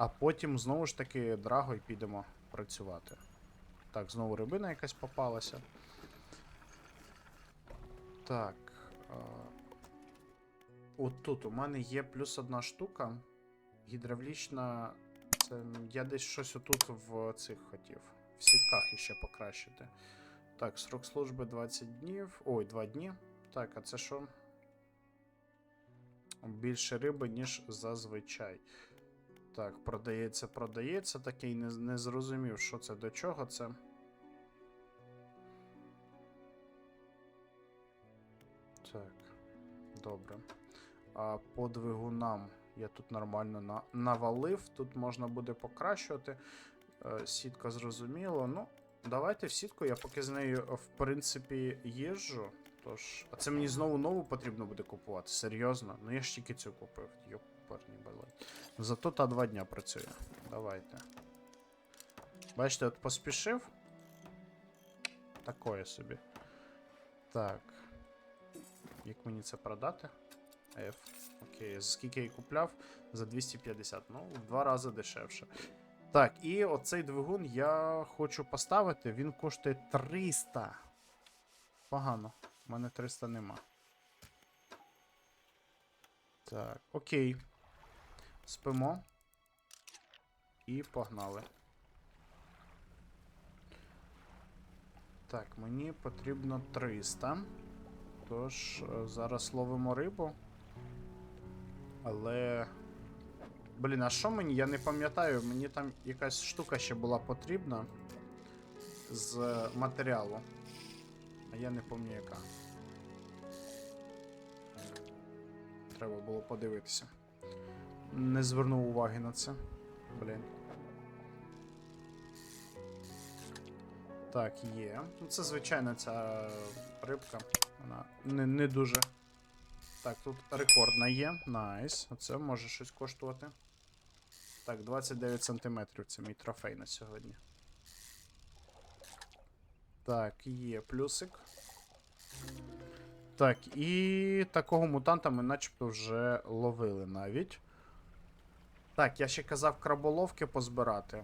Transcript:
а потім знову ж таки драго і підемо працювати. Так, знову рибина якась попалася. Так. От тут у мене є плюс одна штука. Гідравлічна. Це я десь щось отут в цих хотів. В сітках іще покращити. Так, срок служби 20 днів. Ой, 2 дні. Так, а це що? Більше риби, ніж зазвичай. Так, продається, продається. Такий не, не зрозумів, що це до чого це. Так, добре. А по двигунам я тут нормально на, навалив. Тут можна буде покращувати. Е, сітка зрозуміло. Ну, давайте в сітку, я поки з нею, в принципі, їжджу. Тож. А це мені знову нову потрібно буде купувати. Серйозно? Ну я ж тільки цю купив. Йоперні балай. Зато та два дня працює. Давайте. Бачите, от поспішив. Такое собі. Так. Як мені це продати? F. Окей, за скільки я купляв? За 250. Ну, в два рази дешевше. Так, і оцей двигун я хочу поставити. Він коштує 300. Погано. У мене 300 нема. Так, окей. Спимо. І погнали. Так, мені потрібно 300. Тож, е, зараз ловимо рибу. Але. Блін, а що мені? Я не пам'ятаю, мені там якась штука ще була потрібна з е, матеріалу. А я не пам'ятаю яка. Треба було подивитися. Не звернув уваги на це. Блін. Так, є. Ну, це звичайна ця рибка. Вона не, не дуже. Так, тут рекордна є. Найс. Оце може щось коштувати. Так, 29 сантиметрів це мій трофей на сьогодні. Так, є плюсик. Так, і такого мутанта ми начебто вже ловили навіть. Так, я ще казав краболовки позбирати.